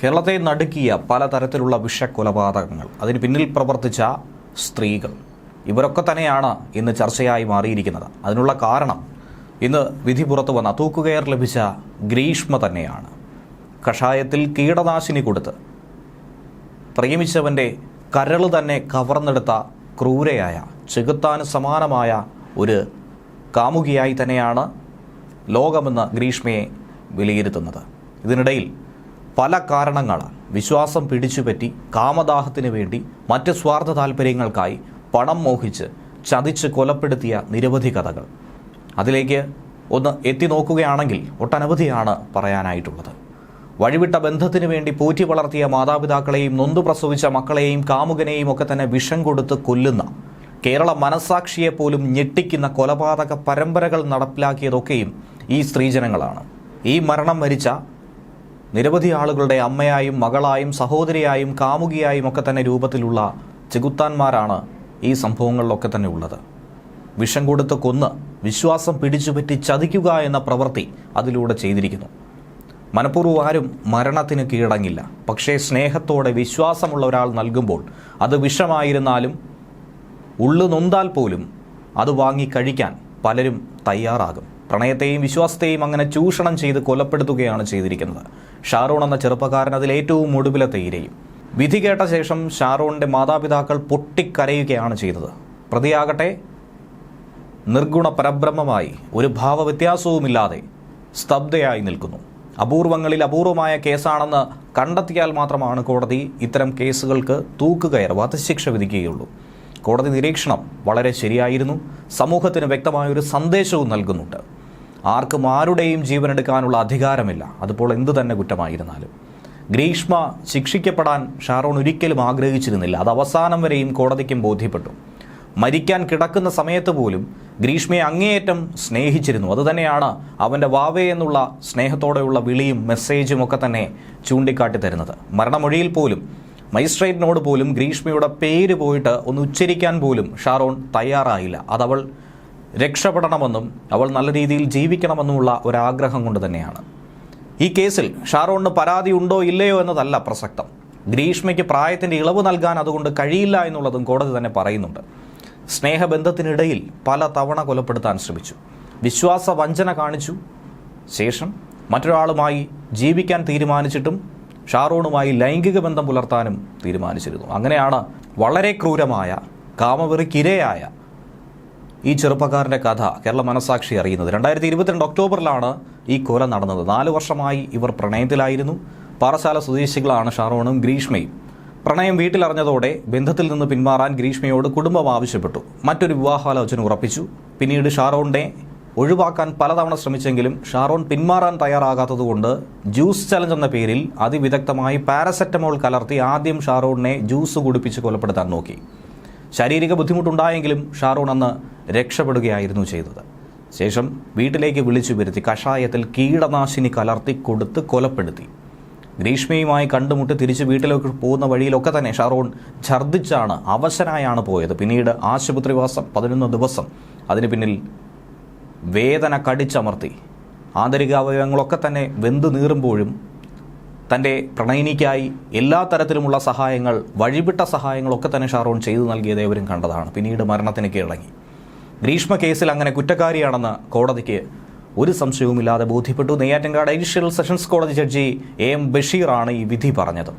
കേരളത്തെ നടുക്കിയ പലതരത്തിലുള്ള വിഷക്കൊലപാതകങ്ങൾ. അതിന് പിന്നിൽ പ്രവർത്തിച്ച സ്ത്രീകൾ. ഇവരൊക്കെ തന്നെയാണ് ഇന്ന് ചർച്ചയായി മാറിയിരിക്കുന്നത്. അതിനുള്ള കാരണം ഇന്ന് വിധി പുറത്തു വന്ന തൂക്കുകയർ ലഭിച്ച ഗ്രീഷ്മ തന്നെയാണ്. കഷായത്തിൽ കീടനാശിനി കൊടുത്ത് പ്രേമിച്ചവന്റെ കരൾ തന്നെ കവർന്നെടുത്ത ക്രൂരയായ ചെകുത്താന് സമാനമായ ഒരു കാമുകിയായി തന്നെയാണ് ലോകമെന്ന് ഗ്രീഷ്മയെ വിലയിരുത്തുന്നത്. ഇതിനിടയിൽ പല കാരണങ്ങളാൽ വിശ്വാസം പിടിച്ചുപറ്റി കാമദാഹത്തിന് വേണ്ടി മറ്റ് സ്വാർത്ഥ താല്പര്യങ്ങൾക്കായി പണം മോഹിച്ച് ചതിച്ച് കൊലപ്പെടുത്തിയ നിരവധി കഥകൾ. അതിലേക്ക് ഒന്ന് എത്തി നോക്കുകയാണെങ്കിൽ ഒട്ടനവധിയാണ് പറയാനായിട്ടുള്ളത്. വഴിവിട്ട ബന്ധത്തിന് വേണ്ടി പോറ്റി വളർത്തിയ മാതാപിതാക്കളെയും നൊന്തു പ്രസവിച്ച മക്കളെയും കാമുകനെയും ഒക്കെ തന്നെ വിഷം കൊടുത്ത് കൊല്ലുന്ന കേരള മനസാക്ഷിയെ പോലും ഞെട്ടിക്കുന്ന കൊലപാതക പരമ്പരകൾ നടപ്പിലാക്കിയതൊക്കെയും ഈ സ്ത്രീജനങ്ങളാണ്. ഈ മരണം വരിച്ച നിരവധി ആളുകളുടെ അമ്മയായും മകളായും സഹോദരിയായും കാമുകിയായും ഒക്കെ തന്നെ രൂപത്തിലുള്ള ചെകുത്താന്മാരാണ് ഈ സംഭവങ്ങളിലൊക്കെ തന്നെ ഉള്ളത്. വിഷം കൊടുത്ത് കൊന്ന് വിശ്വാസം പിടിച്ചുപറ്റി ചതിക്കുക എന്ന പ്രവൃത്തി അതിലൂടെ ചെയ്തിരിക്കുന്നു. മനഃപൂർവം ആരും മരണത്തിന് കീഴടങ്ങില്ല. പക്ഷേ സ്നേഹത്തോടെ വിശ്വാസമുള്ള ഒരാൾ നൽകുമ്പോൾ അത് വിഷമായിരുന്നാലും ഉള്ളു നൊന്താൽ പോലും അത് വാങ്ങി കഴിക്കാൻ പലരും തയ്യാറാകും. പ്രണയത്തെയും വിശ്വാസത്തെയും അങ്ങനെ ചൂഷണം ചെയ്ത് കൊലപ്പെടുത്തുകയാണ് ചെയ്തിരിക്കുന്നത്. ഷാറൂൺ എന്ന ചെറുപ്പക്കാരൻ അതിൽ ഏറ്റവും ഒടുവിലത്തെ ഇരയും വിധി കേട്ട ശേഷം ഷാറൂണിന്റെ മാതാപിതാക്കൾ പൊട്ടിക്കരയുകയാണ് ചെയ്തത്. പ്രതിയാകട്ടെ നിർഗുണ പരബ്രഹ്മമായി ഒരു ഭാവവ്യത്യാസവുമില്ലാതെ സ്തബ്ധയായി നിൽക്കുന്നു. അപൂർവങ്ങളിൽ അപൂർവമായ കേസാണെന്ന് കണ്ടെത്തിയാൽ മാത്രമാണ് കോടതി ഇത്തരം കേസുകൾക്ക് തൂക്കുകയർ വധശിക്ഷ വിധിക്കുകയുള്ളൂ. കോടതി നിരീക്ഷണം വളരെ ശരിയായിരുന്നു. സമൂഹത്തിന് വ്യക്തമായൊരു സന്ദേശവും നൽകുന്നുണ്ട്. ആർക്കും ആരുടെയും ജീവനെടുക്കാനുള്ള അധികാരമില്ല. അതിപ്പോൾ എന്തു തന്നെ കുറ്റമായിരുന്നാലും. ഗ്രീഷ്മ ശിക്ഷിക്കപ്പെടാൻ ഷാറോൺ ഒരിക്കലും ആഗ്രഹിച്ചിരുന്നില്ല. അത് അവസാനം വരെയും കോടതിക്കും ബോധ്യപ്പെട്ടു. മരിക്കാൻ കിടക്കുന്ന സമയത്ത് പോലും ഗ്രീഷ്മയെ അങ്ങേയറ്റം സ്നേഹിച്ചിരുന്നു. അതുതന്നെയാണ് അവന്റെ വാവേ എന്നുള്ള സ്നേഹത്തോടെയുള്ള വിളിയും മെസ്സേജും ഒക്കെ തന്നെ ചൂണ്ടിക്കാട്ടി തരുന്നത്. മരണമൊഴിയിൽ പോലും മജിസ്ട്രേറ്റിനോട് പോലും ഗ്രീഷ്മയുടെ പേര് പോയിട്ട് ഒന്ന് ഉച്ചരിക്കാൻ പോലും ഷാറോൺ തയ്യാറായില്ല. അതവൾ രക്ഷപ്പെടണമെന്നും അവൾ നല്ല രീതിയിൽ ജീവിക്കണമെന്നുമുള്ള ഒരാഗ്രഹം കൊണ്ട് തന്നെയാണ്. ഈ കേസിൽ ഷാറോണിന് പരാതി ഉണ്ടോ ഇല്ലയോ എന്നതല്ല പ്രസക്തം. ഗ്രീഷ്മയ്ക്ക് പ്രായത്തിന്റെ ഇളവ് നൽകാൻ അതുകൊണ്ട് കഴിയില്ല എന്നുള്ളതും കോടതി തന്നെ പറയുന്നുണ്ട്. സ്നേഹബന്ധത്തിനിടയിൽ പല തവണ കൊലപ്പെടുത്താൻ ശ്രമിച്ചു. വിശ്വാസ വഞ്ചന കാണിച്ചു. ശേഷം മറ്റൊരാളുമായി ജീവിക്കാൻ തീരുമാനിച്ചിട്ടും ഷാറോണുമായി ലൈംഗിക ബന്ധം പുലർത്താനും തീരുമാനിച്ചിരുന്നു. അങ്ങനെയാണ് വളരെ ക്രൂരമായ കാമവെറിക്കിരയായ ഈ ചെറുപ്പക്കാരന്റെ കഥ കേരള മനസാക്ഷി അറിയുന്നത്. രണ്ടായിരത്തി ഇരുപത്തിരണ്ട് ഒക്ടോബറിലാണ് ഈ കൊല നടന്നത്. നാല് വർഷമായി ഇവർ പ്രണയത്തിലായിരുന്നു. പാറശാല സ്വദേശികളാണ് ഷാറോണും ഗ്രീഷ്മയും. പ്രണയം വീട്ടിലറിഞ്ഞതോടെ ബന്ധത്തിൽ നിന്ന് പിന്മാറാൻ ഗ്രീഷ്മയോട് കുടുംബം ആവശ്യപ്പെട്ടു. മറ്റൊരു വിവാഹാലോചന ഉറപ്പിച്ചു. പിന്നീട് ഷാറോണിനെ ഒഴിവാക്കാൻ പലതവണ ശ്രമിച്ചെങ്കിലും ഷാറോൺ പിന്മാറാൻ തയ്യാറാകാത്തതുകൊണ്ട് ജ്യൂസ് ചലഞ്ച് എന്ന പേരിൽ അതിവിദഗ്ധമായി പാരസെറ്റമോൾ കലർത്തി ആദ്യം ഷാറോണിനെ ജ്യൂസ് കുടിപ്പിച്ച് കൊലപ്പെടുത്താൻ നോക്കി. ശാരീരിക ബുദ്ധിമുട്ടുണ്ടായെങ്കിലും ഷാറൂൺ അന്ന് രക്ഷപ്പെടുകയായിരുന്നു ചെയ്തത്. ശേഷം വീട്ടിലേക്ക് വിളിച്ചു വരുത്തി കഷായത്തിൽ കീടനാശിനി കലർത്തി കൊടുത്ത് കൊലപ്പെടുത്തി. ഗ്രീഷ്മയുമായി കണ്ടുമുട്ടി തിരിച്ച് വീട്ടിലേക്ക് പോകുന്ന വഴിയിലൊക്കെ തന്നെ ഷാറൂൺ ഛർദ്ദിച്ചാണ് അവശനായാണ് പോയത്. പിന്നീട് ആശുപത്രിവാസം പതിനൊന്ന് ദിവസം. അതിന് പിന്നിൽ വേദന കടിച്ചമർത്തി. ആന്തരിക അവയവങ്ങളൊക്കെ തന്നെ വെന്തു നീറുമ്പോഴും തന്റെ പ്രണയിനിക്കായി എല്ലാ തരത്തിലുമുള്ള സഹായങ്ങൾ വഴിവിട്ട സഹായങ്ങളൊക്കെ തന്നെ ഷാറോൺ ചെയ്തു നൽകിയത് ഏവരും കണ്ടതാണ്. പിന്നീട് മരണത്തിന് കീഴടങ്ങി. ഗ്രീഷ്മ കേസിൽ അങ്ങനെ കുറ്റക്കാരിയാണെന്ന് കോടതിക്ക് ഒരു സംശയവുമില്ലാതെ ബോധ്യപ്പെട്ടു. നെയ്യാറ്റങ്കാട് അഡീഷണൽ സെഷൻസ് കോടതി ജഡ്ജി എ എം ബഷീറാണ് ഈ വിധി പറഞ്ഞത്.